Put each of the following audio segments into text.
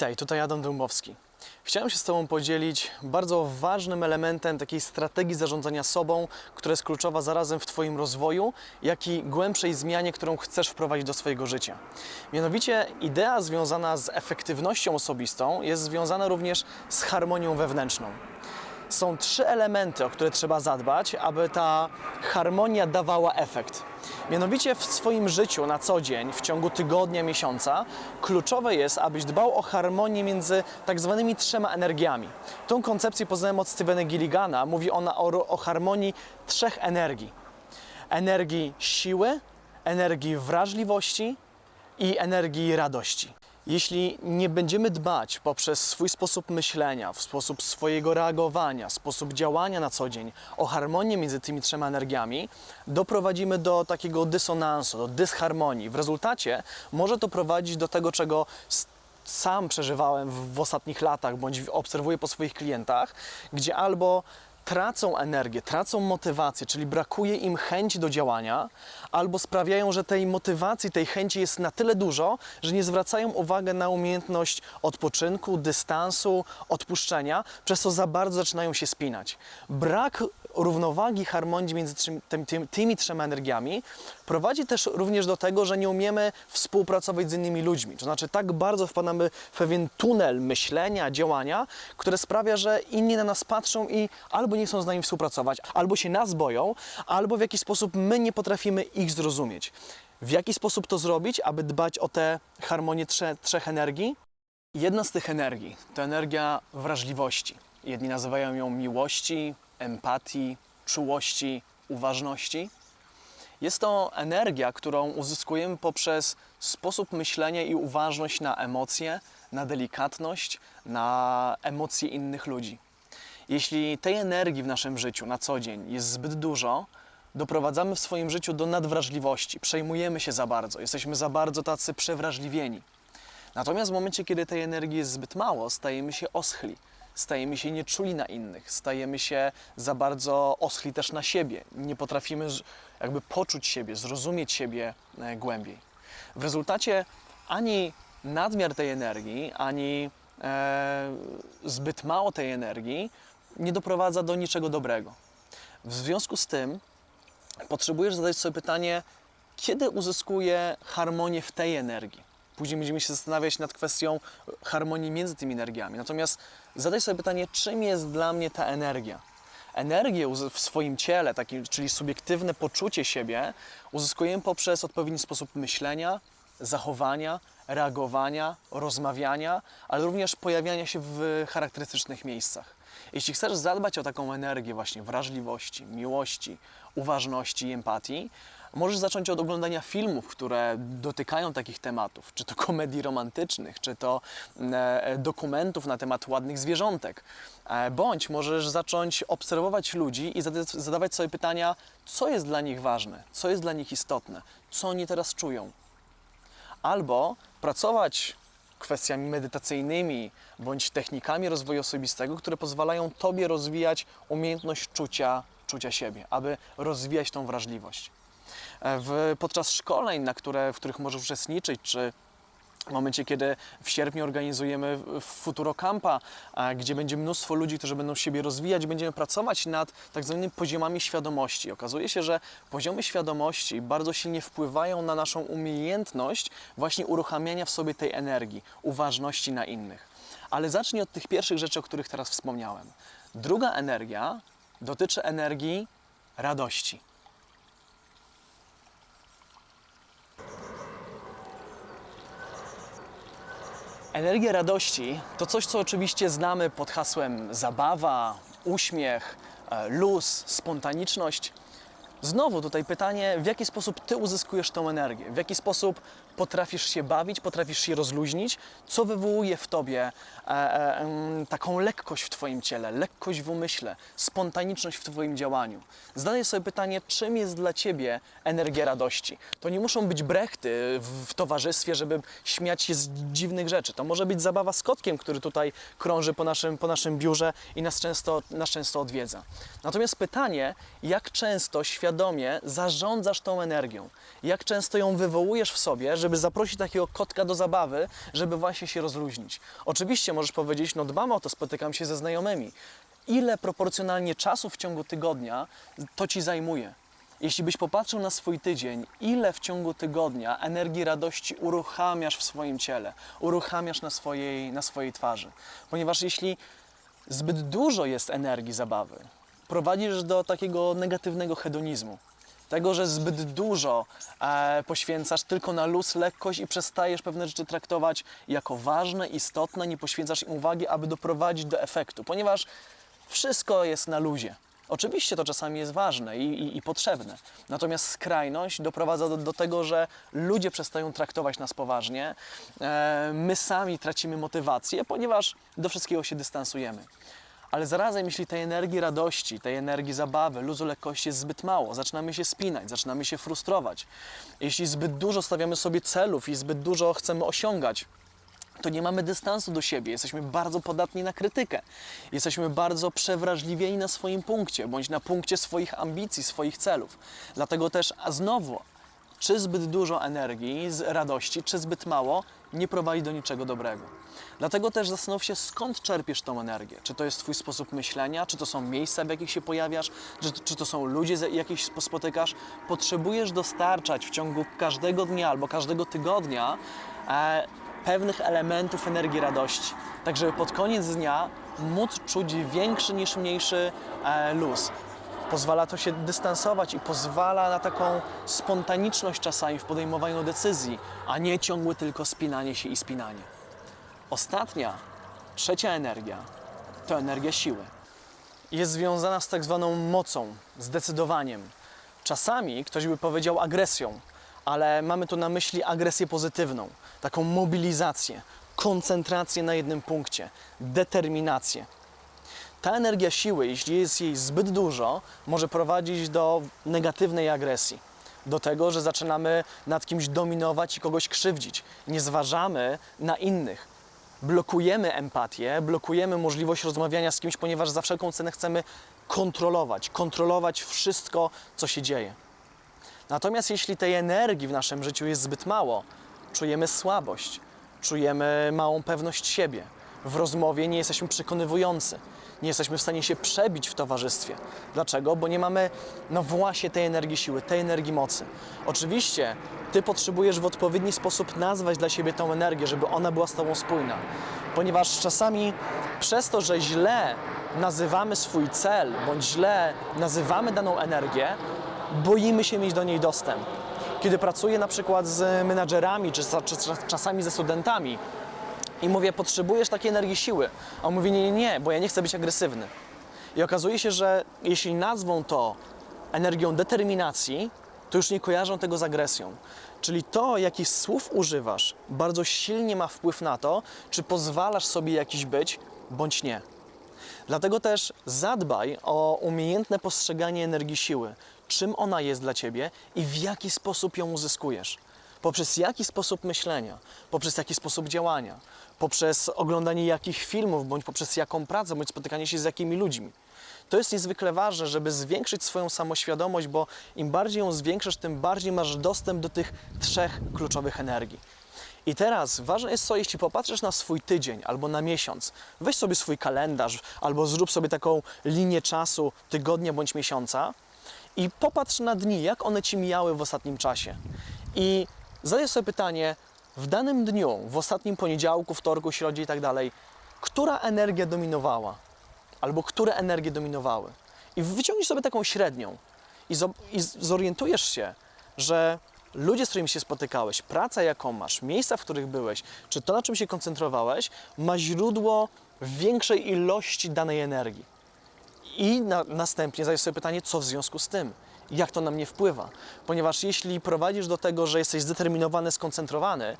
Witaj, tutaj Adam Dąbowski. Chciałem się z Tobą podzielić bardzo ważnym elementem takiej strategii zarządzania sobą, która jest kluczowa zarazem w Twoim rozwoju, jak i głębszej zmianie, którą chcesz wprowadzić do swojego życia. Mianowicie idea związana z efektywnością osobistą jest związana również z harmonią wewnętrzną. Są trzy elementy, o które trzeba zadbać, aby ta harmonia dawała efekt. Mianowicie w swoim życiu na co dzień, w ciągu tygodnia, miesiąca, kluczowe jest, abyś dbał o harmonię między tak zwanymi trzema energiami. Tą koncepcję poznałem od Stevena Gilligana. Mówi ona o, o harmonii trzech energii. Energii siły, energii wrażliwości i energii radości. Jeśli nie będziemy dbać poprzez swój sposób myślenia, w sposób swojego reagowania, sposób działania na co dzień o harmonię między tymi trzema energiami, doprowadzimy do takiego dysonansu, do dysharmonii. W rezultacie może to prowadzić do tego, czego sam przeżywałem w, w ostatnich latach, bądź obserwuję po swoich klientach, gdzie albo tracą energię, tracą motywację, czyli brakuje im chęci do działania, albo sprawiają, że tej motywacji, tej chęci jest na tyle dużo, że nie zwracają uwagi na umiejętność odpoczynku, dystansu, odpuszczenia, przez co za bardzo zaczynają się spinać. Brak równowagi, harmonii między trzym- tym, tym, tymi trzema energiami prowadzi też również do tego, że nie umiemy współpracować z innymi ludźmi. To znaczy, tak bardzo wpadamy w pewien tunel myślenia, działania, które sprawia, że inni na nas patrzą i albo nie chcą z nami współpracować, albo się nas boją, albo w jakiś sposób my nie potrafimy ich zrozumieć. W jaki sposób to zrobić, aby dbać o tę harmonię trze, trzech energii? Jedna z tych energii to energia wrażliwości. Jedni nazywają ją miłości, empatii, czułości, uważności. Jest to energia, którą uzyskujemy poprzez sposób myślenia i uważność na emocje, na delikatność, na emocje innych ludzi. Jeśli tej energii w naszym życiu na co dzień jest zbyt dużo, doprowadzamy w swoim życiu do nadwrażliwości, przejmujemy się za bardzo, jesteśmy za bardzo tacy przewrażliwieni. Natomiast w momencie, kiedy tej energii jest zbyt mało, stajemy się oschli, stajemy się nieczuli na innych, stajemy się za bardzo oschli też na siebie. Nie potrafimy jakby poczuć siebie, zrozumieć siebie e, głębiej. W rezultacie ani nadmiar tej energii, ani e, zbyt mało tej energii nie doprowadza do niczego dobrego. W związku z tym potrzebujesz zadać sobie pytanie, kiedy uzyskuję harmonię w tej energii. Później będziemy się zastanawiać nad kwestią harmonii między tymi energiami. Natomiast zadaj sobie pytanie, czym jest dla mnie ta energia. Energię w swoim ciele, taki, czyli subiektywne poczucie siebie, uzyskujemy poprzez odpowiedni sposób myślenia, zachowania, reagowania, rozmawiania, ale również pojawiania się w charakterystycznych miejscach. Jeśli chcesz zadbać o taką energię właśnie wrażliwości, miłości, uważności i empatii, możesz zacząć od oglądania filmów, które dotykają takich tematów, czy to komedii romantycznych, czy to e, dokumentów na temat ładnych zwierzątek. E, bądź możesz zacząć obserwować ludzi i zada- zadawać sobie pytania, co jest dla nich ważne, co jest dla nich istotne, co oni teraz czują albo pracować kwestiami medytacyjnymi bądź technikami rozwoju osobistego, które pozwalają Tobie rozwijać umiejętność czucia, czucia siebie, aby rozwijać tą wrażliwość. E, W, podczas szkoleń, na które, w których możesz uczestniczyć, czy w momencie, kiedy w sierpniu organizujemy Futurocampa, gdzie będzie mnóstwo ludzi, którzy będą siebie rozwijać, będziemy pracować nad tak zwanymi poziomami świadomości. Okazuje się, że poziomy świadomości bardzo silnie wpływają na naszą umiejętność właśnie uruchamiania w sobie tej energii, uważności na innych. Ale zacznij od tych pierwszych rzeczy, o których teraz wspomniałem. Druga energia dotyczy energii radości. Energia radości to coś, co oczywiście znamy pod hasłem zabawa, uśmiech, e, luz, spontaniczność. Znowu tutaj pytanie, w jaki sposób ty uzyskujesz tą energię? W jaki sposób potrafisz się bawić, potrafisz się rozluźnić? Co wywołuje w tobie e, e, taką lekkość w twoim ciele, lekkość w umyśle, spontaniczność w twoim działaniu? Zadaj sobie pytanie, czym jest dla ciebie energia radości? To nie muszą być brechty w, w towarzystwie, żeby śmiać się z dziwnych rzeczy. To może być zabawa z kotkiem, który tutaj krąży po naszym, po naszym biurze i nas często, nas często odwiedza. Natomiast pytanie, jak często świadomie zarządzasz tą energią? Jak często ją wywołujesz w sobie, żeby zaprosić takiego kotka do zabawy, żeby właśnie się rozluźnić. Oczywiście możesz powiedzieć, no dbam o to, spotykam się ze znajomymi. Ile proporcjonalnie czasu w ciągu tygodnia to ci zajmuje? Jeśli byś popatrzył na swój tydzień, ile w ciągu tygodnia energii radości uruchamiasz w swoim ciele, uruchamiasz na swojej, na swojej twarzy. Ponieważ jeśli zbyt dużo jest energii zabawy, prowadzisz do takiego negatywnego hedonizmu. Tego, że zbyt dużo e, poświęcasz tylko na luz, lekkość i przestajesz pewne rzeczy traktować jako ważne, istotne, nie poświęcasz im uwagi, aby doprowadzić do efektu, ponieważ wszystko jest na luzie. Oczywiście to czasami jest ważne i, i, i potrzebne, natomiast skrajność doprowadza do, do tego, że ludzie przestają traktować nas poważnie, e, my sami tracimy motywację, ponieważ do wszystkiego się dystansujemy. Ale zarazem, jeśli tej energii radości, tej energii zabawy, luzu, lekkości jest zbyt mało, zaczynamy się spinać, zaczynamy się frustrować. Jeśli zbyt dużo stawiamy sobie celów i zbyt dużo chcemy osiągać, to nie mamy dystansu do siebie, jesteśmy bardzo podatni na krytykę, jesteśmy bardzo przewrażliwieni na swoim punkcie, bądź na punkcie swoich ambicji, swoich celów. Dlatego też, a znowu, czy zbyt dużo energii, z radości, czy zbyt mało, nie prowadzi do niczego dobrego. Dlatego też zastanów się, skąd czerpiesz tą energię. Czy to jest Twój sposób myślenia, czy to są miejsca, w jakich się pojawiasz, czy, czy to są ludzie, jakich spotykasz. Potrzebujesz dostarczać w ciągu każdego dnia albo każdego tygodnia e, pewnych elementów energii radości. Tak, żeby pod koniec dnia móc czuć większy niż mniejszy e, luz. Pozwala to się dystansować i pozwala na taką spontaniczność czasami w podejmowaniu decyzji, a nie ciągłe tylko spinanie się i spinanie. Ostatnia, trzecia energia to energia siły. Jest związana z tak zwaną mocą, zdecydowaniem. Czasami ktoś by powiedział agresją, ale mamy tu na myśli agresję pozytywną, taką mobilizację, koncentrację na jednym punkcie, determinację. Ta energia siły, jeśli jest jej zbyt dużo, może prowadzić do negatywnej agresji. Do tego, że zaczynamy nad kimś dominować i kogoś krzywdzić. Nie zważamy na innych. Blokujemy empatię, blokujemy możliwość rozmawiania z kimś, ponieważ za wszelką cenę chcemy kontrolować, kontrolować wszystko, co się dzieje. Natomiast jeśli tej energii w naszym życiu jest zbyt mało, czujemy słabość, czujemy małą pewność siebie. W rozmowie nie jesteśmy przekonywujący, nie jesteśmy w stanie się przebić w towarzystwie. Dlaczego? Bo nie mamy, no właśnie, tej energii siły, tej energii mocy. Oczywiście Ty potrzebujesz w odpowiedni sposób nazwać dla siebie tą energię, żeby ona była z Tobą spójna. Ponieważ czasami przez to, że źle nazywamy swój cel, bądź źle nazywamy daną energię, boimy się mieć do niej dostęp. Kiedy pracuję na przykład z menadżerami, czy, czasami ze studentami i mówię, potrzebujesz takiej energii siły, a on mówi, nie, nie, nie, bo ja nie chcę być agresywny. I okazuje się, że jeśli nazwą to energią determinacji, to już nie kojarzą tego z agresją. Czyli to, jakich słów używasz, bardzo silnie ma wpływ na to, czy pozwalasz sobie jakiś być, bądź nie. Dlatego też zadbaj o umiejętne postrzeganie energii siły, czym ona jest dla ciebie i w jaki sposób ją uzyskujesz. Poprzez jaki sposób myślenia, poprzez jaki sposób działania, poprzez oglądanie jakich filmów, bądź poprzez jaką pracę, bądź spotykanie się z jakimi ludźmi. To jest niezwykle ważne, żeby zwiększyć swoją samoświadomość, bo im bardziej ją zwiększysz, tym bardziej masz dostęp do tych trzech kluczowych energii. I teraz ważne jest co, jeśli popatrzysz na swój tydzień albo na miesiąc, weź sobie swój kalendarz albo zrób sobie taką linię czasu tygodnia bądź miesiąca i popatrz na dni, jak one ci mijały w ostatnim czasie. I zadaj sobie pytanie, w danym dniu, w ostatnim poniedziałku, wtorku, środzie i tak dalej, która energia dominowała? Albo które energie dominowały? I wyciągnij sobie taką średnią i, i zorientujesz się, że ludzie, z którymi się spotykałeś, praca jaką masz, miejsca, w których byłeś, czy to, na czym się koncentrowałeś, ma źródło większej ilości danej energii. I na, następnie zadaj sobie pytanie, co w związku z tym? Jak to na mnie wpływa? Ponieważ jeśli prowadzisz do tego, że jesteś zdeterminowany, skoncentrowany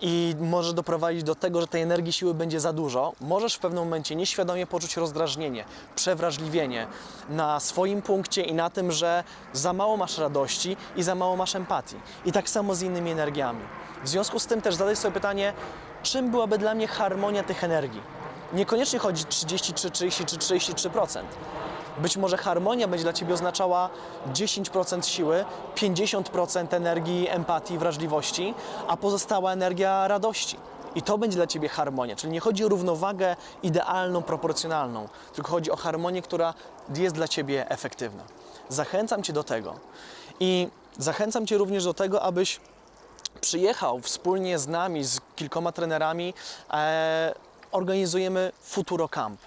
i może doprowadzić do tego, że tej energii siły będzie za dużo, możesz w pewnym momencie nieświadomie poczuć rozdrażnienie, przewrażliwienie na swoim punkcie i na tym, że za mało masz radości i za mało masz empatii. I tak samo z innymi energiami. W związku z tym też zadaj sobie pytanie, czym byłaby dla mnie harmonia tych energii? Niekoniecznie chodzi 33, 33, 33%. Być może harmonia będzie dla Ciebie oznaczała 10% siły, 50% energii, empatii, wrażliwości, a pozostała energia radości. I to będzie dla Ciebie harmonia. Czyli nie chodzi o równowagę idealną, proporcjonalną, tylko chodzi o harmonię, która jest dla Ciebie efektywna. Zachęcam Cię do tego. I zachęcam Cię również do tego, abyś przyjechał wspólnie z nami, z kilkoma trenerami, e, organizujemy Futuro Camp.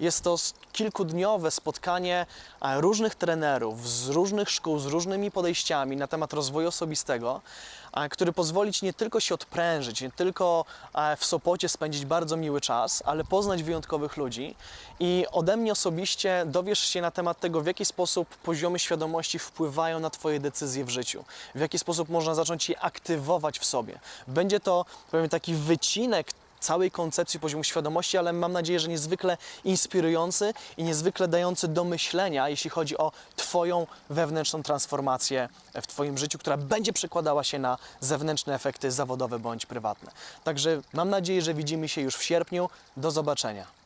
Jest to kilkudniowe spotkanie e, różnych trenerów z różnych szkół, z różnymi podejściami na temat rozwoju osobistego, e, który pozwoli Ci nie tylko się odprężyć, nie tylko e, w Sopocie spędzić bardzo miły czas, ale poznać wyjątkowych ludzi i ode mnie osobiście dowiesz się na temat tego, w jaki sposób poziomy świadomości wpływają na Twoje decyzje w życiu, w jaki sposób można zacząć je aktywować w sobie. Będzie to powiem taki wycinek całej koncepcji poziomu świadomości, ale mam nadzieję, że niezwykle inspirujący i niezwykle dający do myślenia, jeśli chodzi o Twoją wewnętrzną transformację w Twoim życiu, która będzie przekładała się na zewnętrzne efekty zawodowe bądź prywatne. Także mam nadzieję, że widzimy się już w sierpniu. Do zobaczenia.